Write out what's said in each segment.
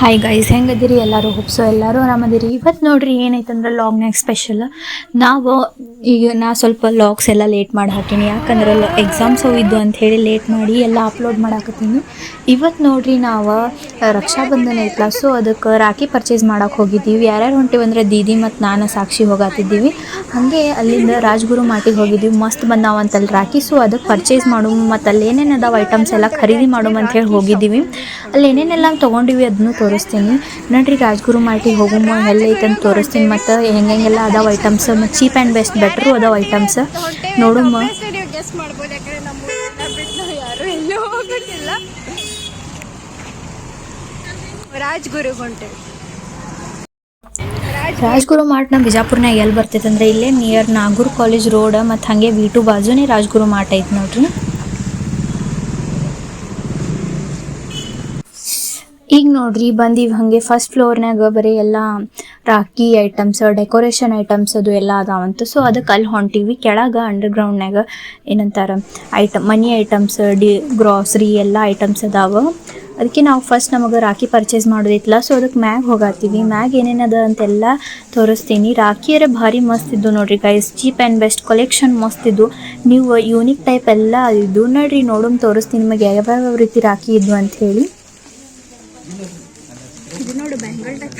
Hi guys ಹೆಂಗದಿರಿ ಎಲ್ಲರೂ? Hope so ಎಲ್ಲರೂ ಆರಾಮದಿರಿ. ಇವತ್ತು ನೋಡ್ರಿ ಏನೈತಂದ್ರೆ ಲಾಗ್ನಾಗ ಸ್ಪೆಷಲ್ ನಾವು ಈಗ ನಾ ಸ್ವಲ್ಪ ಲಾಕ್ಸ್ ಎಲ್ಲ ಲೇಟ್ ಮಾಡಿ ಹಾಕೀನಿ. ಯಾಕಂದ್ರೆ ಎಕ್ಸಾಮ್ಸ್ ಇದ್ದು ಅಂತ ಹೇಳಿ ಲೇಟ್ ಮಾಡಿ ಎಲ್ಲ ಅಪ್ಲೋಡ್ ಮಾಡಾಕತ್ತೀನಿ ಇವತ್ತು ನೋಡ್ರಿ ನಾವು ರಕ್ಷಾಬಂಧನ ಐತ್ಲ. ಸೊ ಅದಕ್ಕೆ ರಾಖಿ ಪರ್ಚೇಸ್ ಮಾಡೋಕೆ ಹೋಗಿದ್ದೀವಿ. ಯಾರ್ಯಾರು ಹೊಂಟಿವಿ ಅಂದ್ರೆ ದೀದಿ ಮತ್ತು ನಾನು ಸಾಕ್ಷಿ ಹೋಗಾತಿದ್ದೀವಿ. ಹಾಗೆ ಅಲ್ಲಿಂದ ರಾಜ್ಗುರು ಮಾಟಿಗೆ ಹೋಗಿದ್ದೀವಿ. ಮಸ್ತ್ ಬಂದಾವಂತಲ್ಲಿ ರಾಖಿ. ಸೊ ಅದಕ್ಕೆ ಪರ್ಚೇಸ್ ಮಾಡು ಮತ್ತು ಅಲ್ಲಿ ಏನೇನು ಅದಾವ ಐಟಮ್ಸ್ ಎಲ್ಲ ಖರೀದಿ ಮಾಡು ಅಂತ ಹೇಳಿ ಹೋಗಿದ್ದೀವಿ. ಅಲ್ಲಿ ಏನೇನೆಲ್ಲ ತೊಗೊಂಡಿವಿ ಅದನ್ನು ತೋರಿಸ್ತೀನಿ. ನೋಡ್ರಿ ರಾಜ್ಗುರು ಮಾರ್ಟಿಗೆ ಹೋಗುಮ ಎಲ್ಲೈತೆ ಅಂತ ತೋರಿಸ್ತೀನಿ. ಮತ್ತು ಹೆಂಗೆಲ್ಲ ಅದಾವ ಐಟಮ್ಸ್ ಮತ್ತು ಚೀಪ್ ಆ್ಯಂಡ್ ಬೆಸ್ಟ್ ಬೆಟ್ರು ಅದಾವ ಐಟಮ್ಸ್ ನೋಡಮ್ಮ. ನೀವು ಗೆಸ್ ಮಾಡ್ಬೋದು ಯಾಕಂದ್ರೆ ನಮ್ಮ ಊರನ್ನ ಬಿಟ್ಟು ನಾವು ಯಾರು ಎಲ್ಲೂ ಹೋಗೋದಿಲ್ಲ. ರಾಜ್ಗುರು ಹೊಂಟೇವಿ ರಾಜ್ಗುರು ಮಾರ್ಟ್ ನಮ್ಮ ಬಿಜಾಪುರ್ನಾಗ ಎಲ್ಲಿ ಬರ್ತೈತೆ ಅಂದ್ರೆ ಇಲ್ಲೇ ನಿಯರ್ ನಾಗೂರ್ ಕಾಲೇಜ್ ರೋಡ್ ಮತ್ತು ಹಂಗೆ ವಿ ಟು ಬಾಜುನೇ ರಾಜ್ಗುರು ಮಾರ್ಟ್ ಐತೆ ನೋಡ್ರಿ. ಈಗ ನೋಡ್ರಿ ಬಂದೀವಿ ಹಂಗೆ ಫಸ್ಟ್ ಫ್ಲೋರ್ನಾಗ ಬರೀ ಎಲ್ಲ ರಾಖಿ ಐಟಮ್ಸ್ ಡೆಕೋರೇಷನ್ ಐಟಮ್ಸ್ ಅದು ಎಲ್ಲ ಅದಾವಂತ. ಸೊ ಅದಕ್ಕೆ ಅಲ್ಲಿ ಹೊಂಟಿವಿ. ಕೆಳಗೆ ಅಂಡರ್ಗ್ರೌಂಡ್ನಾಗ ಏನಂತಾರೆ item money items D grocery ಎಲ್ಲ ಐಟಮ್ಸ್ ಅದಾವ. ಅದಕ್ಕೆ ನಾವು ಫಸ್ಟ್ ನಮಗೆ ರಾಖಿ ಪರ್ಚೇಸ್ ಮಾಡೋದಿತ್ತಲ್ಲ ಸೊ ಅದಕ್ಕೆ ಮ್ಯಾಗ್ ಹೋಗಾತೀವಿ. ಮ್ಯಾಗ್ ಏನೇನದ ಅಂತೆಲ್ಲ ತೋರಿಸ್ತೀನಿ. ರಾಖಿಯರ ಭಾರಿ ಮಸ್ತ್ ಇದ್ದು ನೋಡ್ರಿ guys cheap and best collection ಮಸ್ತ್ ಇದ್ದು ನೀವು ಯೂನಿಕ್ ಟೈಪ್ ಎಲ್ಲ ಇದ್ದು ನೋಡ್ರಿ ನೋಡೋಮ್ ತೋರಿಸ್ತೀನಿ. ನಿಮಗೆ ಯಾವ ರೀತಿ ರಾಖಿ ಇದ್ದು ಅಂತ ಹೇಳಿ ಇದು ನೋಡು ಬೆಂಗಲ್ ಟೈಪ್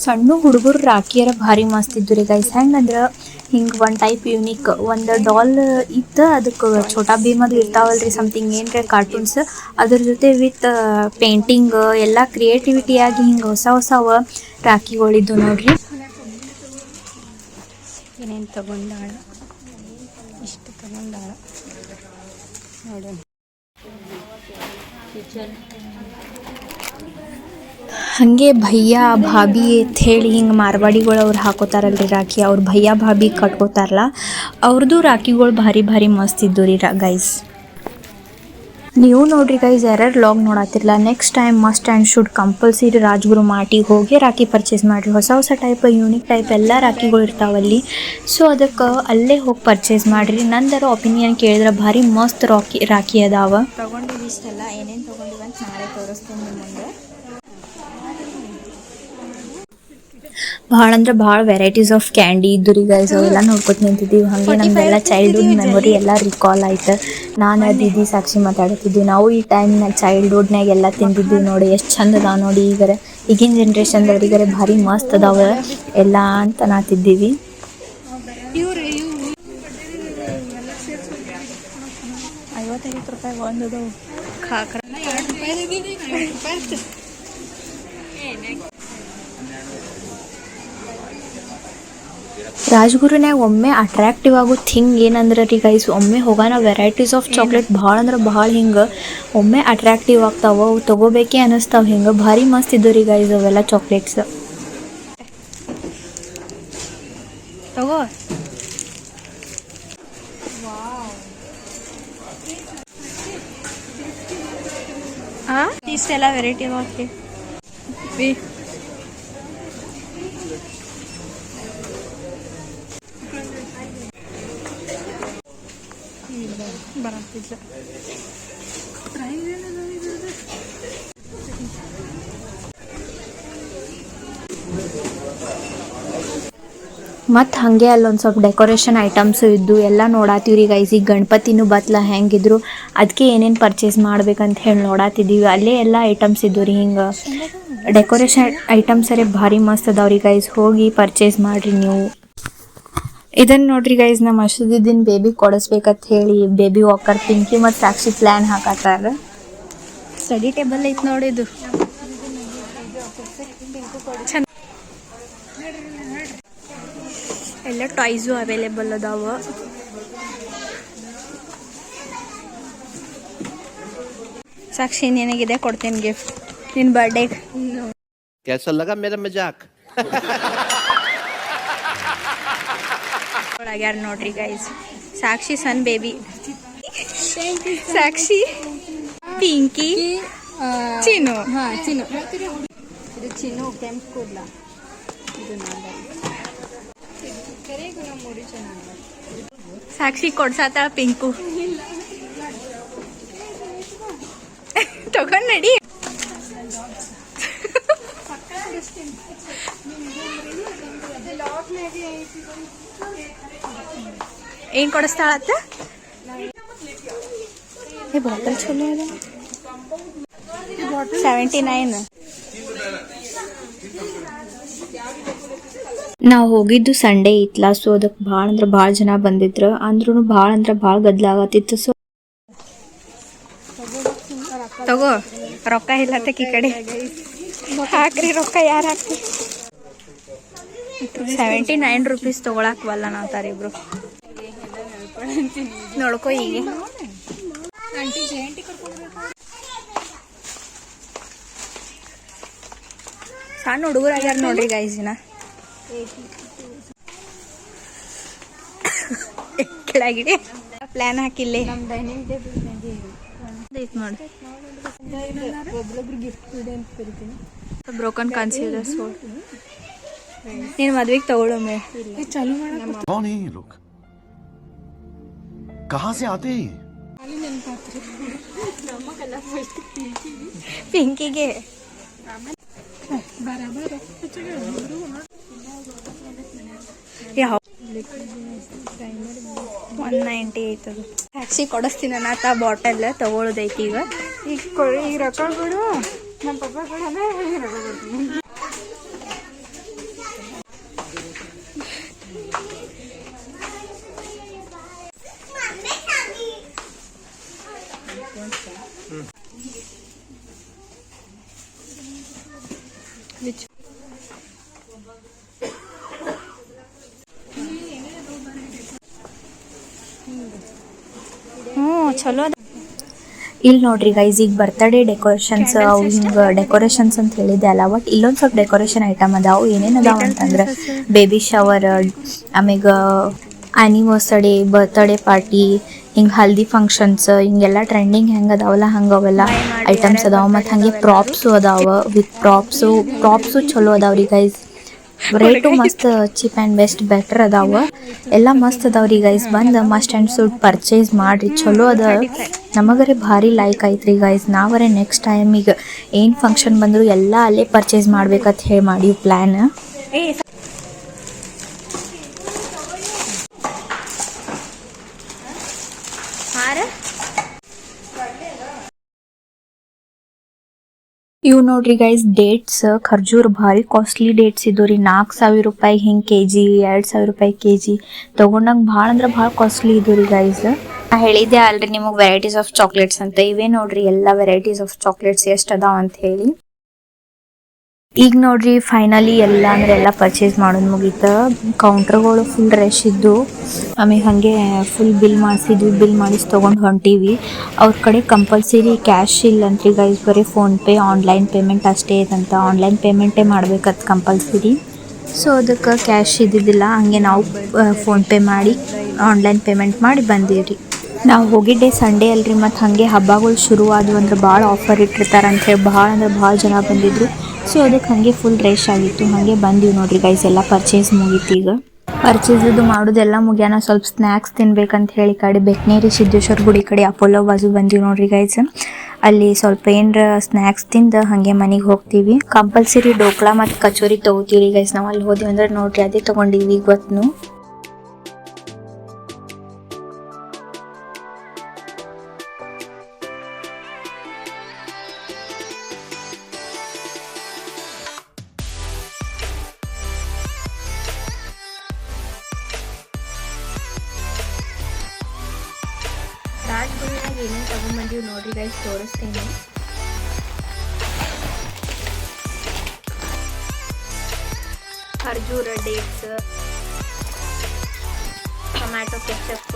ಸಣ್ಣ ಹುಡುಗರು ರಾಖಿಯರ ಭಾರಿ ಮಸ್ತ್ ಇದ್ದು ರೀ ಗೈಸ್ ಹೆಂಗಂದ್ರೆ ಹಿಂಗೆ ಒನ್ ಟೈಪ್ ಯೂನಿಕ್ ಒಂದು ಡಾಲ್ ಇತ್ತು ಅದಕ್ಕೆ ಛೋಟಾ ಭೀಮದು ಇರ್ತಾವಲ್ರಿ ಸಮಥಿಂಗ್ ಏನ್ರಿ ಕಾರ್ಟೂನ್ಸ್ ಅದ್ರ ಜೊತೆ ವಿತ್ ಪೇಂಟಿಂಗ್ ಎಲ್ಲ ಕ್ರಿಯೇಟಿವಿಟಿಯಾಗಿ ಹಿಂಗೆ ಹೊಸ ಹೊಸ ರಾಖಿಗಳಿದ್ದು ನೋಡ್ರಿ. ಏನೇನು ತಗೊಂಡಾಳ? ಇಷ್ಟು ತಗೊಂಡಾಳ? ನೋಡೋಣ. ಹಾಗೆ ಭಯ್ಯ ಭಾಬಿ ಅಂತ ಹೇಳಿ ಹಿಂಗೆ ಮಾರ್ವಾಡಿಗಳು ಅವ್ರು ಹಾಕೋತಾರಲ್ರಿ ರಾಖಿ. ಅವ್ರು ಭಯ್ಯ ಭಾಬಿ ಕಟ್ಕೋತಾರಲ್ಲ ಅವ್ರದ್ದು ರಾಖಿಗಳು ಭಾರಿ ಭಾರಿ ಮಸ್ತ್ ಇದ್ದು ರೀ ಗೈಸ್ ನೀವು ನೋಡ್ರಿ ಗೈಸ್ ಯಾರ್ಯಾರು log ನೋಡತ್ತಿರಲ್ಲ next time must and should compulsory Rajguru ಮಾಟಿಗೆ ಹೋಗಿ ರಾಖಿ ಪರ್ಚೇಸ್ ಮಾಡಿರಿ. ಹೊಸ ಹೊಸ ಟೈಪ್ ಯೂನಿಕ್ ಟೈಪ್ ಎಲ್ಲ ರಾಖಿಗಳು ಇರ್ತಾವಲ್ಲಿ ಸೊ ಅದಕ್ಕೆ ಅಲ್ಲೇ ಹೋಗಿ ಪರ್ಚೇಸ್ ಮಾಡಿರಿ. ನಂದರ ಒಪಿನಿಯನ್ ಕೇಳಿದ್ರೆ ಭಾರಿ ಮಸ್ತ್ ರಾಕಿ ರಾಖಿ ಅದಾವ. ತಗೊಂಡಿವಿ ಇಷ್ಟೆಲ್ಲ ಏನೇನು ತಗೊಂಡಿವಿ ನಾಳೆ ತೋರಿಸ್ತೀನಿ ನಿಮ್ಮ ಮುಂದೆ ಭಾಳ ಅಂದ್ರೆ ಭಾಳ ವೆರೈಟೀಸ್ ಆಫ್ ಕ್ಯಾಂಡಿ ಇದ್ದು ರೀ ಗೈಸ್ ಅವೆಲ್ಲ ನೋಡ್ಕೊತ ನಿಂತಿದ್ದೀವಿ ಹಾಗೆ ನಮ್ದೆಲ್ಲ ಚೈಲ್ಡ್ಹುಡ್ ಮೆಮೊರಿ ಎಲ್ಲ ರಿಕಾಲ್ ಆಯ್ತು. ನಾನು ದೀದಿ ಸಾಕ್ಷಿ ಮಾತಾಡ್ತಿದ್ವಿ. ನಾವು ಈ ಟೈಮ್ನಾಗ ಚೈಲ್ಡ್ಹುಡ್ನಾಗ ಎಲ್ಲ ತಿಂದಿದ್ದೀವಿ ನೋಡಿ ಎಷ್ಟು ಚಂದ ಅದಾವ ನೋಡಿ. ಈಗರೆ ಈಗಿನ ಜನ್ರೇಷನ್ದವ್ರಿಗರೆ ಭಾರಿ ಮಸ್ತ್ ಅದಾವ ಎಲ್ಲ ಅಂತ ನಾತಿದ್ದೀವಿ ಐವತ್ತೈವತ್ತು ರೂಪಾಯಿ ಒಂದು ಅದಾವು ಖಾಕ್ರ ಎರಡು ರೂಪಾಯಿ ರಾಜ್ಗುರುನ್ಯಾಗ ಒಮ್ಮೆ ಅಟ್ರಾಕ್ಟಿವ್ ಆಗೋ ಥಿಂಗ್ ಏನಂದ್ರೆ ರೀ ಗೈಸ್ ಒಮ್ಮೆ ಹೋಗೋಣ ವೆರೈಟೀಸ್ ಆಫ್ ಚಾಕ್ಲೇಟ್ ಭಾಳ ಅಂದ್ರೆ ಭಾಳ ಹಿಂಗೆ. ಒಮ್ಮೆ ಅಟ್ರಾಕ್ಟಿವ್ ಆಗ್ತಾವ, ಅವು ತೊಗೋಬೇಕೇ ಅನ್ನಿಸ್ತಾವ ಹಿಂಗೆ. ಭಾರಿ ಮಸ್ತ್ ಇದ್ದು ರೀ ಗೈಸ್ ಅವೆಲ್ಲ ಚಾಕ್ಲೇಟ್ಸ್ ತಗೋ. ಆ? ಇಷ್ಟೆಲ್ಲ ವೆರೈಟಿ ಅದಾವ ಬಿ ಬರತ್ತಿಲ್ಲ ಮತ್ತು ಹಾಗೆ ಅಲ್ಲೊಂದು ಸ್ವಲ್ಪ ಡೆಕೋರೇಷನ್ ಐಟಮ್ಸು ಇದ್ದು ಎಲ್ಲ ನೋಡಾತೀವಿ ರೀ ಗೈಸ್ ಈಗ ಗಣಪತಿನೂ ಬತ್ಲ ಹೆಂಗಿದ್ರು ಅದಕ್ಕೆ ಏನೇನು ಪರ್ಚೇಸ್ ಮಾಡ್ಬೇಕಂತ ಹೇಳಿ ನೋಡಾತಿದ್ದೀವಿ ಅಲ್ಲೇ ಎಲ್ಲ ಐಟಮ್ಸ್ ಇದ್ದು ರೀ ಹಿಂಗೆ ಡೆಕೋರೇಷನ್ ಐಟಮ್ಸರೇ ಭಾರಿ ಮಸ್ತ್ ಅದಾವ್ರಿ ಗೈಸ್ ಹೋಗಿ ಪರ್ಚೇಸ್ ಮಾಡಿರಿ ನೀವು. ಇದನ್ನ ನೋಡ್ರಿ ಗೈಸ್ ನಮ್ಮ ಅಶುದಿನ ಬೇಬಿ ಕೊಡಿಸ್ಬೇಕಂತ ಹೇಳಿ ಬೇಬಿ ವಾಕರ್ ಪಿಂಕಿ ಮತ್ತು ಸಾಕ್ಷಿ ಪ್ಲ್ಯಾನ್ ಹಾಕತ್ತಾರ. ಸ್ಟಡಿ ಟೇಬಲ್ ನೋಡಿ ಇದು. ಎಲ್ಲ ಟಾಯ್ಸು ಅವೈಲೇಬಲ್ ಅದಾವ. ಸಾಕ್ಷಿ ನಿನಗಿದೆ ಕೊಡ್ತೇನೆ ಗಿಫ್ಟ್ ನಿನ್ನ ಬರ್ಡೇಗೆ ಕ್ಯಾನ್ಸಲ್ ಲಗ ಮೇರ ಮಜಾಕ್. ಆಗ್ಯಾರ ನೋಡ್ರಿ guys Sakshi son baby Sakshi Pinky Chinnu ಹಾ ಚಿನ್ನು ಇದು ಚಿನ್ನು ಕೆಂಪು ಕೂದಲ ಇದು ನಾಗರಿ ಸಾಕ್ಷಿ ಕೊಡ್ಸಾತಾಳ ಪಿಂಕು ತಗೊಂಡ್ ನಡಿ ಏನ್ ಕೊಡಿಸ್ತಾಳತ್ತ ಈ ಬಾಟಲ್ ಚಲೋ ಸೆವೆಂಟಿ ನೈನ್ ನಾವು ಹೋಗಿದ್ದು ಸಂಡೇ ಇತ್ಲಾ ಸೊ ಅದಕ್ಕೆ ಭಾಳ ಅಂದ್ರೆ ಭಾಳ ಜನ ಬಂದಿದ್ರು. ಅಂದ್ರೂ ಭಾಳ ಅಂದ್ರೆ ಭಾಳ ಗದ್ಲಾಗತ್ತಿತ್ತು ಸೊ ತಗೋ, ರೊಕ್ಕ ಇಲ್ಲ ಈ ಕಡೆ. ಹಾಕ್ರಿ, ರೊಕ್ಕ ಯಾರು ಹಾಕ್ರಿ ಸೆವೆಂಟಿ ನೈನ್ ರುಪೀಸ್ ತಗೊಳಕ್ವಲ್ಲ ನಾವು ಇಬ್ರು ನೋಡ್ಕೋ ಈಗ ಸಣ್ಣ ಹುಡುಗರು ಆಗ್ಯಾರ ನೋಡ್ರಿ ಗೈಸಿನ ಕೆಳಗಿಡಿ. ಪ್ಲಾನ್ ಹಾಕಿಲ್ಲೇ. ಬ್ರೋಕನ್ ಸೋಲ್ ನೀನು ಮದ್ವೆಗೆ ತಗೊಳೊಮ್ಮೆ ಚಾಲು ಮಾಡಕ್ಕೆ कौन है ये लोग कहां से आते हैं ये? ಪಿಂಕಿಗೆ ಯಾವ ಒನ್ ನೈಂಟಿ ಏಯ್ಟ್ ಅದು ಟ್ಯಾಕ್ಸಿ ಕೊಡಿಸ್ತೀನಿ ಅನ್ನತ್ತ ಬಾಟಲ್ ತಗೊಳ್ಳೋದೈತಿ ಈಗ ಈಗ ಕೊಡಿ ಈಗ ರೊಕ್ಕ ಕೊಡು ನಮ್ಮ ಪಪ್ಪ ಕೊಡ ಅಂದ್ರೆ ಈಗ ರೊಕ್ಕ ಕೊಡ್ತೀನಿ ಹ್ಞೂ ಚಲೋ ಅದ. ಇಲ್ಲಿ ನೋಡ್ರಿ ಗೈಸ್ ಈಗ ಬರ್ತಡೇ ಡೆಕೋರೇಷನ್ಸ್ ಅವು ಹಿಂಗೆ ಡೆಕೋರೇಷನ್ಸ್ ಅಂತ ಹೇಳಿದ್ದೆ ಅಲ್ಲ ಬಟ್ ಇಲ್ಲೊಂದ್ ಸ್ವಲ್ಪ ಡೆಕೋರೇಷನ್ ಐಟಮ್ ಅದಾವು. ಏನೇನ್ ಅದಾವ ಅಂತಂದ್ರೆ ಬೇಬಿ ಶವರ್ ಆಮೇಗ ಆನಿವರ್ಸರಿ ಬರ್ತ್ಡೇ ಪಾರ್ಟಿ ಹಿಂಗ್ ಹಲ್ದಿ ಫಂಕ್ಷನ್ಸ್ ಹಿಂಗೆಲ್ಲ ಟ್ರೆಂಡಿಂಗ್ ಹೆಂಗ್ ಅದಾವಲ್ಲ ಹಂಗ ಅವೆಲ್ಲ ಐಟಮ್ಸ್ ಅದಾವ ಮತ್ತು ಹಂಗೆ ಪ್ರಾಪ್ಸು ಅದಾವ ವಿತ್ ಪ್ರಾಪ್ಸು ಪ್ರಾಪ್ಸು ಚಲೋ ಅದಾವ್ರಿ ಗೈಸ್ ರೇಟು ಮಸ್ತ್ ಚೀಪ್ ಆ್ಯಂಡ್ ಬೆಸ್ಟ್ ಬೆಟರ್ ಅದಾವ. ಎಲ್ಲ ಮಸ್ತ್ ಅದಾವ್ರಿ ಗೈಸ್ ಬಂದ್ ಮಸ್ಟ್ ಆ್ಯಂಡ್ ಸೂಟ್ ಪರ್ಚೇಸ್ ಮಾಡಿರಿ. ಚಲೋ ಅದ. ನಮಗರೆ ಭಾರಿ ಲೈಕ್ ಐತ್ರಿ ಗೈಸ್ ನಾವರೆ ನೆಕ್ಸ್ಟ್ ಟೈಮ್ ಈಗ ಏನ್ ಫಂಕ್ಷನ್ ಬಂದರೂ ಎಲ್ಲ ಅಲ್ಲೇ ಪರ್ಚೇಸ್ ಮಾಡ್ಬೇಕಂತ ಹೇಳಿ ಮಾಡಿ ಪ್ಲಾನ್ ನೋಡ್ರಿ ಗೈಸ್ ಡೇಟ್ಸ್ ಖರ್ಜೂರ್ ಭಾರಿ ಕಾಸ್ಟ್ಲಿ ಡೇಟ್ಸ್ ಇದು ರೀ. ನಾಲ್ಕು ಸಾವಿರ ರೂಪಾಯಿ ಹಿಂಗೆ ಕೆ ಜಿ ಎರಡು ಸಾವಿರ ರೂಪಾಯಿ ಕೆ ಜಿ ತೊಗೊಂಡಂಗೆ ಭಾಳ ಅಂದ್ರೆ ಭಾಳ ಕಾಸ್ಟ್ಲಿ ಇದು ರೀ ಗೈಸ್ ನಾ ಹೇಳಿದ್ದೆ ಅಲ್ರಿ ನಿಮಗೆ ವೆರೈಟೀಸ್ ಆಫ್ ಚಾಕ್ಲೇಟ್ಸ್ ಅಂತ. ಇವೇ ನೋಡ್ರಿ, ಎಲ್ಲ ವೆರೈಟೀಸ್ ಆಫ್ ಚಾಕ್ಲೇಟ್ಸ್ ಎಷ್ಟು ಅದಾವ ಅಂತ ಹೇಳಿ. ಈಗ ನೋಡ್ರಿ ಫೈನಲಿ ಎಲ್ಲ ಅಂದ್ರೆ ಎಲ್ಲ ಪರ್ಚೇಸ್ ಮಾಡೋದು ಮುಗೀತ. ಕೌಂಟರ್ಗಳು ಫುಲ್ ರಶ್ ಇದ್ದು ಆಮೇಲೆ ಹಾಗೆ ಫುಲ್ ಬಿಲ್ ಮಾಡಿಸಿದ್ವಿ ಬಿಲ್ ಮಾಡಿಸಿ ತೊಗೊಂಡು ಹೊಂಟೀವಿ. ಅವ್ರ ಕಡೆ ಕಂಪಲ್ಸರಿ ಕ್ಯಾಶ್ ಇಲ್ಲ ಈಗ ಗೈಸ್ ಬರೀ ಫೋನ್ಪೇ ಆನ್ಲೈನ್ ಪೇಮೆಂಟ್ ಅಷ್ಟೇ ಇದಂತ. ಆನ್ಲೈನ್ ಪೇಮೆಂಟೇ ಮಾಡ್ಬೇಕತ್ ಕಂಪಲ್ಸರಿ ಸೊ ಅದಕ್ಕೆ ಕ್ಯಾಶ್ ಇದ್ದಿದ್ದಿಲ್ಲ, ಹಂಗೆ ನಾವು ಫೋನ್ಪೇ ಮಾಡಿ ಆನ್ಲೈನ್ ಪೇಮೆಂಟ್ ಮಾಡಿ ಬಂದೀವಿ ನಾವು ಹೋಗಿದ್ದೆ ಸಂಡೇ ಅಲ್ರಿ, ಮತ್ತು ಹಾಗೆ ಹಬ್ಬಗಳು ಶುರು ಆದವು ಅಂದ್ರೆ ಭಾಳ ಆಫರ್ ಇಟ್ಟಿರ್ತಾರೆ ಅಂತ ಹೇಳಿ, ಭಾಳ ಅಂದ್ರೆ ಭಾಳ ಜನ ಬಂದಿದ್ರು. ಸೊ ಅದಕ್ಕೆ ಹಾಗೆ ಫುಲ್ ರೇಷ್ ಆಗಿತ್ತು. ಹಾಗೆ ಬಂದೀವಿ ನೋಡ್ರಿ ಗೈಸ್ ಎಲ್ಲ ಪರ್ಚೇಸ್ ಮುಗೀತು ಈಗ. ಪರ್ಚೇಸ್ ಇದು ಮಾಡೋದೆಲ್ಲ ಮುಗ್ಯಾನ. ಸ್ವಲ್ಪ ಸ್ನ್ಯಾಕ್ಸ್ ತಿನ್ಬೇಕಂತ ಹೇಳಿ ಕಡೆ ಬೆಕ್ನೇರಿ ಸಿದ್ದೇಶ್ವರ ಗುಡಿ ಕಡೆ ಅಪೋಲೋ ಬಾಜು ಬಂದೀವಿ ನೋಡ್ರಿ ಗೈಸ್ ಅಲ್ಲಿ ಸ್ವಲ್ಪ ಏನರ ಸ್ನ್ಯಾಕ್ಸ್ ತಿಂದ ಹಂಗೆ ಮನೆಗೆ ಹೋಗ್ತೀವಿ. ಕಂಪಲ್ಸರಿ ಡೋಕ್ಲಾ ಮತ್ತು ಕಚೋರಿ ತೊಗೋತೀವಿ ಗೈಸ್ ನಾವು ಅಲ್ಲಿ ಹೋದಿವಿ ಅಂದ್ರೆ ನೋಡ್ರಿ, ಅದೇ ತೊಗೊಂಡಿವಿ ಇವತ್ತು ರಾಜ್ಗಳಿಗಾಗಿ ಏನೇನು ತಗೊಂಡ್ಬಂದೀವಿ ನೋಡ್ರಿ ಗೈಸ್ ತೋರಿಸ್ತೇನೆ ಖರ್ಜೂರ dates tomato ketchup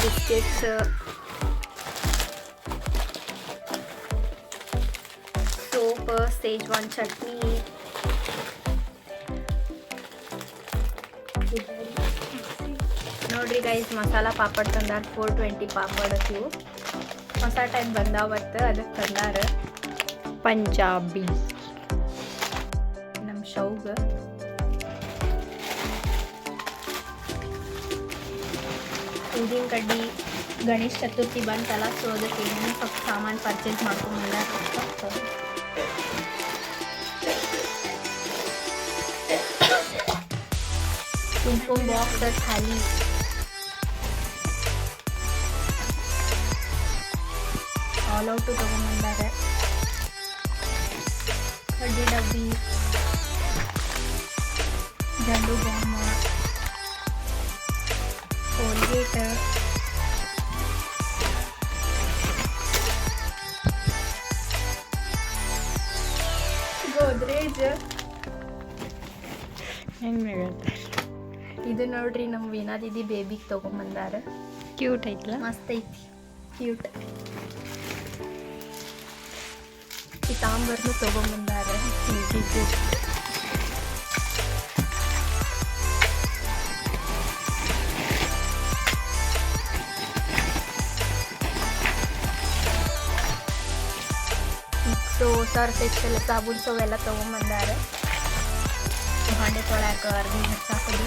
biscuits soap schezwan chutney ನೋಡ್ರಿ ಗೈಸ್ ಮಸಾಲ ಪಾಪಡ್ ತಂದಾರ ಫೋರ್ ಟ್ವೆಂಟಿ ಪಾಪಡ್ ಇವು ಹೊಸ ಟೈಮ್ ಬಂದಾವತ್ತು ಅದಕ್ಕೆ ತಂದಾರ ಪಂಜಾಬಿ. ನಮ್ಮ ಶೌಗ. ಊದಿನ ಕಡ್ಡಿ, ಗಣೇಶ ಚತುರ್ಥಿ ಬಂತಲ್ಲ ಸೊ ಅದಕ್ಕೆ ಏನೇನು ಸ್ವಲ್ಪ ಸಾಮಾನು ಪರ್ಚೇಸ್ ಮಾಡ್ಕೊಂಬಂದ ಕುಂಕುಮ ಬಾಕ್ಸ್ ಖಾಲಿ. ಔಟು ತೊಗೊಂಬಂದಾರೆ ಕಡ್ಡಿ ಡಬ್ಬಿ ಜಂಡು ಬಾಂಬ ಕೋಲ್ಗೇಟ್ ಗೋದ್ರೇಜ್. ಹೆಂಗೆ ಇದು ನೋಡ್ರಿ ನಮ್ಮ ವೀಣಾ ದೀದಿ ಬೇಬಿಗೆ ತೊಗೊಂಬಂದಾರ ಕ್ಯೂಟ್ ಐತಲ್ಲ ಮಸ್ತ್ ಐತಿ. ಕ್ಯೂಟ್ ಪಿತಾಂಬರ್ನು ತೊಗೊಂಬಂದಾರ. ಸೊ ಸರ್ಫ್ ಎಕ್ಸೆಲ್ ಸಾಬೂನ್ ಸೋವ್ ಎಲ್ಲ ತೊಗೊಂಬಂದಾರ. ಭಾಂಡೆ ತೊಳ್ಯಾಕ ಅರ್ಬಿ ಹಚ್ಚಾಕೋದು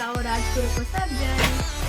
our art paper subject.